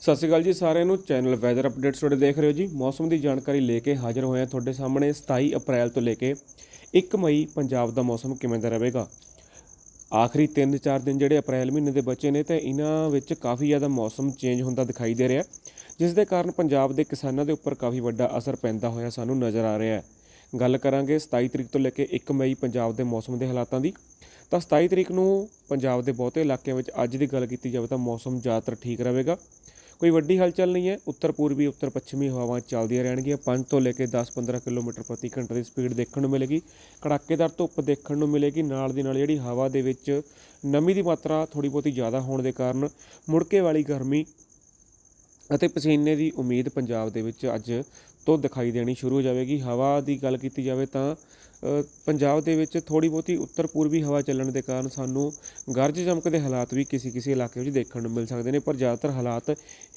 ਸਤਿ ਸ਼੍ਰੀ ਅਕਾਲ ਜੀ ਸਾਰਿਆਂ ਨੂੰ। ਚੈਨਲ ਵੈਦਰ ਅਪਡੇਟਸ ਤੁਹਾਡੇ ਦੇਖ ਰਹੇ ਹੋ ਜੀ। ਮੌਸਮ ਦੀ ਜਾਣਕਾਰੀ ਲੈ ਕੇ ਹਾਜ਼ਰ ਹੋਏ ਹਾਂ ਤੁਹਾਡੇ ਸਾਹਮਣੇ 27 ਅਪ੍ਰੈਲ ਤੋਂ ਲੈ ਕੇ 1 ਮਈ ਪੰਜਾਬ ਦਾ ਮੌਸਮ ਕਿਵੇਂ ਦਾ ਰਹੇਗਾ। ਆਖਰੀ 3-4 ਦਿਨ ਜਿਹੜੇ ਅਪ੍ਰੈਲ ਮਹੀਨੇ ਦੇ ਬਚੇ ਨੇ ਤੇ ਇਹਨਾਂ ਵਿੱਚ ਕਾਫੀ ਜ਼ਿਆਦਾ ਮੌਸਮ ਚੇਂਜ ਹੁੰਦਾ ਦਿਖਾਈ ਦੇ ਰਿਹਾ। ਜਿਸ ਦੇ ਕਾਰਨ ਪੰਜਾਬ ਦੇ ਕਿਸਾਨਾਂ ਦੇ ਉੱਪਰ ਕਾਫੀ ਵੱਡਾ ਅਸਰ ਪੈਂਦਾ ਹੋਇਆ ਸਾਨੂੰ ਨਜ਼ਰ ਆ ਰਿਹਾ ਹੈ। ਗੱਲ ਕਰਾਂਗੇ 27 ਤਰੀਕ ਤੋਂ ਲੈ ਕੇ 1 ਮਈ ਪੰਜਾਬ ਦੇ ਮੌਸਮ ਦੇ ਹਾਲਾਤਾਂ ਦੀ। ਤਾਂ 27 ਤਰੀਕ ਨੂੰ ਪੰਜਾਬ ਦੇ ਬਹੁਤੇ ਇਲਾਕਿਆਂ ਵਿੱਚ ਅੱਜ ਦੀ ਗੱਲ ਕੀਤੀ ਜਾਵੇ ਤਾਂ ਮੌਸਮ ਜ਼ਿਆਦਾਤਰ ਠੀਕ ਰਹੇਗਾ। ਕੋਈ ਵੱਡੀ ਹਲਚਲ ਨਹੀਂ ਹੈ। ਉੱਤਰ ਪੂਰਬੀ, ਉੱਤਰ ਪੱਛਮੀ ਹਵਾਵਾਂ ਚੱਲਦੀਆਂ ਰਹਿਣਗੀਆਂ। 5 ਤੋਂ ਲੈ ਕੇ 10-15 ਕਿਲੋਮੀਟਰ ਪ੍ਰਤੀ ਘੰਟੇ ਦੀ ਸਪੀਡ ਦੇਖਣ ਨੂੰ ਮਿਲੇਗੀ। ਕੜਾਕੇਦਾਰ ਧੁੱਪ ਦੇਖਣ ਨੂੰ ਮਿਲੇਗੀ। ਨਾਲ ਦੀ ਨਾਲ ਜਿਹੜੀ ਹਵਾ ਦੇ ਵਿੱਚ ਨਮੀ ਦੀ ਮਾਤਰਾ ਥੋੜੀ ਬਹੁਤੀ ਜ਼ਿਆਦਾ ਹੋਣ ਦੇ ਕਾਰਨ ਮੁੜਕੇ ਵਾਲੀ ਗਰਮੀ ਅਤੇ ਪਸੀਨੇ ਦੀ ਉਮੀਦ ਪੰਜਾਬ ਦੇ ਵਿੱਚ ਅੱਜ ਤੋਂ ਦਿਖਾਈ ਦੇਣੀ ਸ਼ੁਰੂ ਹੋ ਜਾਵੇਗੀ। ਹਵਾ ਦੀ ਗੱਲ ਕੀਤੀ ਜਾਵੇ ਤਾਂ ਪੰਜਾਬ ਦੇ ਵਿੱਚ ਥੋੜੀ ਬਹੁਤੀ ਉੱਤਰ ਪੂਰਬੀ ਹਵਾ ਚੱਲਣ ਦੇ ਕਾਰਨ ਸਾਨੂੰ ਗਰਜ ਚਮਕ ਦੇ ਹਾਲਾਤ ਵੀ ਕਿਸੇ ਕਿਸੇ ਇਲਾਕੇ ਵਿੱਚ ਦੇਖਣ ਨੂੰ ਮਿਲ ਸਕਦੇ ਨੇ, ਪਰ ਜ਼ਿਆਦਾਤਰ ਹਾਲਾਤ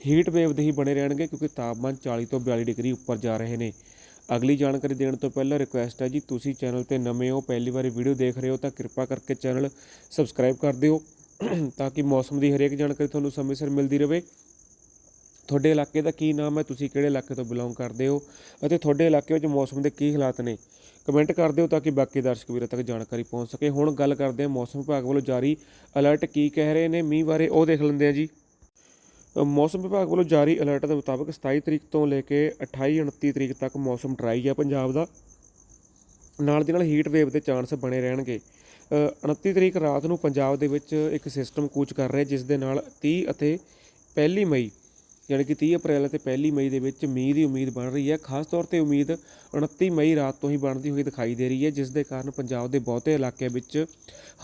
ਹੀਟ ਵੇਵ ਦੇ ਹੀ ਬਣੇ ਰਹਿਣਗੇ ਕਿਉਂਕਿ ਤਾਪਮਾਨ 40 ਤੋਂ 42 ਡਿਗਰੀ ਉੱਪਰ ਜਾ ਰਹੇ ਨੇ। ਅਗਲੀ ਜਾਣਕਾਰੀ ਦੇਣ ਤੋਂ ਪਹਿਲਾਂ ਰਿਕੁਐਸਟ ਹੈ ਜੀ, ਤੁਸੀਂ ਚੈਨਲ ਤੇ ਨਵੇਂ ਹੋ, ਪਹਿਲੀ ਵਾਰੀ ਵੀਡੀਓ ਦੇਖ ਰਹੇ ਹੋ ਤਾਂ ਕਿਰਪਾ ਕਰਕੇ ਚੈਨਲ ਸਬਸਕ੍ਰਾਈਬ ਕਰ ਦਿਓ, ਤਾਂ ਕਿ ਮੌਸਮ ਦੀ ਹਰੇਕ ਜਾਣਕਾਰੀ ਤੁਹਾਨੂੰ ਸਮੇਂ ਸਿਰ ਮਿਲਦੀ ਰਹੇ। ਤੁਹਾਡੇ ਇਲਾਕੇ ਦਾ ਕੀ ਨਾਮ ਹੈ ਤੁਸੀਂ ਕਿਹੜੇ ਇਲਾਕੇ ਤੋਂ ਬਿਲੋਂਗ ਕਰਦੇ ਹੋ ਅਤੇ ਤੁਹਾਡੇ ਇਲਾਕੇ ਵਿੱਚ ਮੌਸਮ ਦੇ ਕੀ ਹਾਲਾਤ ਨੇ? ਕਮੈਂਟ ਕਰ ਦਿਓ ਤਾਂ ਕਿ ਬਾਕੀ ਦਰਸ਼ਕ ਵੀਰਾਂ ਤੱਕ ਜਾਣਕਾਰੀ ਪਹੁੰਚ ਸਕੇ। ਹੁਣ ਗੱਲ ਕਰਦੇ ਹਾਂ ਮੌਸਮ ਵਿਭਾਗ ਵੱਲੋਂ ਜਾਰੀ ਅਲਰਟ ਕੀ ਕਹਿ ਰਹੇ ਨੇ? ਮੀਂਹ ਬਾਰੇ ਉਹ ਦੇਖ ਲੈਂਦੇ ਹਾਂ ਜੀ। ਮੌਸਮ ਵਿਭਾਗ ਵੱਲੋਂ ਜਾਰੀ ਅਲਰਟ ਦੇ ਮੁਤਾਬਕ 27 ਤਰੀਕ ਤੋਂ ਲੈ ਕੇ 28 29 ਤਰੀਕ ਤੱਕ ਮੌਸਮ ਡਰਾਈ ਹੈ ਪੰਜਾਬ ਦਾ। ਨਾਲ ਦੀ ਨਾਲ ਹੀਟ ਵੇਵ ਦੇ ਚਾਂਸ ਬਣੇ ਰਹਿਣਗੇ। ਅ, 29 ਤਰੀਕ ਰਾਤ ਨੂੰ ਪੰਜਾਬ ਦੇ ਵਿੱਚ ਇੱਕ ਸਿਸਟਮ ਕੂਚ ਕਰ ਰਿਹਾ ਜਿਸ ਦੇ ਨਾਲ 30 ਅਤੇ ਪਹਿਲੀ ਮਈ ਜਾਣੀ ਕਿ 30 ਅਪ੍ਰੈਲ ਅਤੇ ਪਹਿਲੀ ਮਈ ਦੇ ਵਿੱਚ ਮੀਂਹ ਦੀ ਉਮੀਦ ਬਣ ਰਹੀ ਹੈ। ਖਾਸ ਤੌਰ ਤੇ ਉਮੀਦ 29 ਮਈ ਰਾਤ ਤੋਂ ਹੀ ਬਣਦੀ ਹੋਈ ਦਿਖਾਈ ਦੇ ਰਹੀ ਹੈ, ਜਿਸ ਦੇ ਕਾਰਨ ਪੰਜਾਬ ਦੇ ਬਹੁਤੇ ਇਲਾਕਿਆਂ ਵਿੱਚ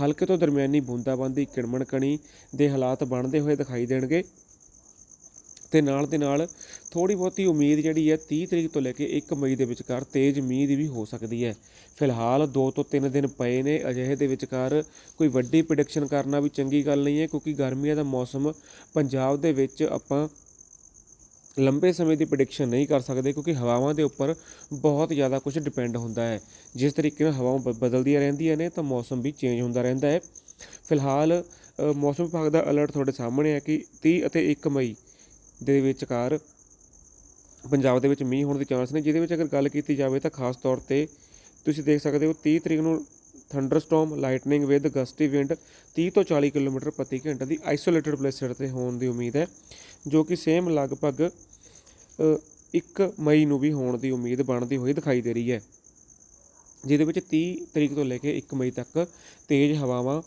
ਹਲਕੇ ਤੋਂ ਦਰਮਿਆਨੀ ਬੂੰਦਾਬਾਂਦੀ ਕਿਣਮਣ ਕਣੀ ਦੇ ਹਾਲਾਤ ਬਣਦੇ ਹੋਏ ਦਿਖਾਈ ਦੇਣਗੇ। ਤੇ ਨਾਲ ਦੇ ਨਾਲ ਥੋੜੀ ਬਹੁਤੀ ਉਮੀਦ ਜਿਹੜੀ ਹੈ 30 ਤਰੀਕ ਤੋਂ ਲੈ ਕੇ 1 ਮਈ ਦੇ ਵਿਚਕਾਰ ਤੇਜ਼ ਮੀਂਹ ਦੀ ਵੀ ਹੋ ਸਕਦੀ ਹੈ। ਫਿਲਹਾਲ 2 ਤੋਂ 3 ਦਿਨ ਪਏ ਨੇ, ਅਜਿਹੇ ਦੇ ਵਿਚਕਾਰ ਕੋਈ ਵੱਡੀ ਪ੍ਰੈਡਿਕਸ਼ਨ ਕਰਨਾ ਵੀ ਚੰਗੀ ਗੱਲ ਨਹੀਂ ਹੈ, ਕਿਉਂਕਿ ਗਰਮੀਆਂ ਦਾ ਮੌਸਮ ਪੰਜਾਬ ਦੇ ਵਿੱਚ ਆਪਾਂ ਲੰਬੇ ਸਮੇਂ ਦੀ ਪ੍ਰੈਡਿਕਸ਼ਨ ਨਹੀਂ ਕਰ ਸਕਦੇ ਕਿਉਂਕਿ ਹਵਾਵਾਂ ਦੇ ਉੱਪਰ ਬਹੁਤ ਜ਼ਿਆਦਾ ਕੁਝ ਡਿਪੈਂਡ ਹੁੰਦਾ ਹੈ। ਜਿਸ ਤਰੀਕੇ ਨਾਲ ਹਵਾਵਾਂ ਬਦਲਦੀਆਂ ਰਹਿੰਦੀਆਂ ਨੇ ਤਾਂ ਮੌਸਮ ਵੀ ਚੇਂਜ ਹੁੰਦਾ ਰਹਿੰਦਾ ਹੈ। ਫਿਲਹਾਲ ਮੌਸਮ ਵਿਭਾਗ ਦਾ ਅਲਰਟ ਤੁਹਾਡੇ ਸਾਹਮਣੇ ਹੈ ਕਿ 30 ਅਤੇ 1 ਮਈ ਦੇ ਵਿਚਕਾਰ ਪੰਜਾਬ ਦੇ ਵਿੱਚ ਮੀਂਹ ਹੋਣ ਦੇ ਚਾਂਸ ਨੇ, ਜਿਹਦੇ ਵਿੱਚ ਅਗਰ ਗੱਲ ਕੀਤੀ ਜਾਵੇ ਤਾਂ ਖਾਸ ਤੌਰ ਤੇ ਤੁਸੀਂ ਦੇਖ ਸਕਦੇ ਹੋ 30 ਤਰੀਕ ਨੂੰ thunderstorm lightning with gusty wind 30 ਤੋਂ 40 ਕਿਲੋਮੀਟਰ ਪ੍ਰਤੀ ਘੰਟੇ ਦੀ ਆਈਸੋਲੇਟਡ ਪਲੇਸਡ ਤੇ ਹੋਣ ਦੀ ਉਮੀਦ ਹੈ, ਜੋ ਕਿ ਸੇਮ ਲਗਭਗ 1 ਮਈ ਨੂੰ ਵੀ ਹੋਣ ਦੀ ਉਮੀਦ ਬਣਦੀ ਹੋਈ ਦਿਖਾਈ ਦੇ ਰਹੀ ਹੈ। ਜਿਹਦੇ ਵਿੱਚ 30 ਤਰੀਕ ਤੋਂ ਲੈ ਕੇ 1 ਮਈ ਤੱਕ ਤੇਜ਼ ਹਵਾਵਾਂ,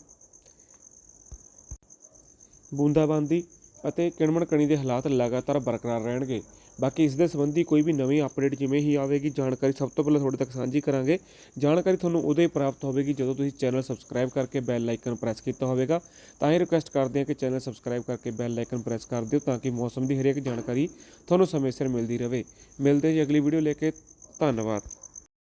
ਬੂੰਦਾਬਾਂਦੀ ਅਤੇ ਕਿਣਮਣ ਕਣੀ ਦੇ ਹਾਲਾਤ ਲਗਾਤਾਰ ਬਰਕਰਾਰ ਰਹਿਣਗੇ। ਬਾਕੀ ਇਸ ਦੇ ਸੰਬੰਧੀ ਕੋਈ ਵੀ ਨਵੀਂ ਅਪਡੇਟ ਜਿਵੇਂ ਹੀ ਆਵੇਗੀ, ਜਾਣਕਾਰੀ ਸਭ ਤੋਂ ਪਹਿਲਾਂ ਤੁਹਾਡੇ ਤੱਕ ਸਾਂਝੀ ਕਰਾਂਗੇ। ਜਾਣਕਾਰੀ ਤੁਹਾਨੂੰ ਉਦੋਂ ਹੀ ਪ੍ਰਾਪਤ ਹੋਵੇਗੀ ਜਦੋਂ ਤੁਸੀਂ ਚੈਨਲ ਸਬਸਕ੍ਰਾਈਬ ਕਰਕੇ ਬੈਲ ਆਈਕਨ ਪ੍ਰੈਸ ਕੀਤਾ ਹੋਵੇਗਾ। ਤਾਂ ਹੀ ਰਿਕੁਐਸਟ ਕਰਦੇ ਹਾਂ ਕਿ ਚੈਨਲ ਸਬਸਕ੍ਰਾਈਬ ਕਰਕੇ ਬੈਲ ਆਈਕਨ ਪ੍ਰੈਸ ਕਰ ਦਿਓ ਤਾਂ ਕਿ ਮੌਸਮ ਦੀ ਹਰੇਕ ਜਾਣਕਾਰੀ ਤੁਹਾਨੂੰ ਸਮੇਂ ਸਿਰ ਮਿਲਦੀ ਰਹੇ। ਮਿਲਦੇ ਜੀ ਅਗਲੀ ਵੀਡੀਓ ਲੈ ਕੇ। ਧੰਨਵਾਦ।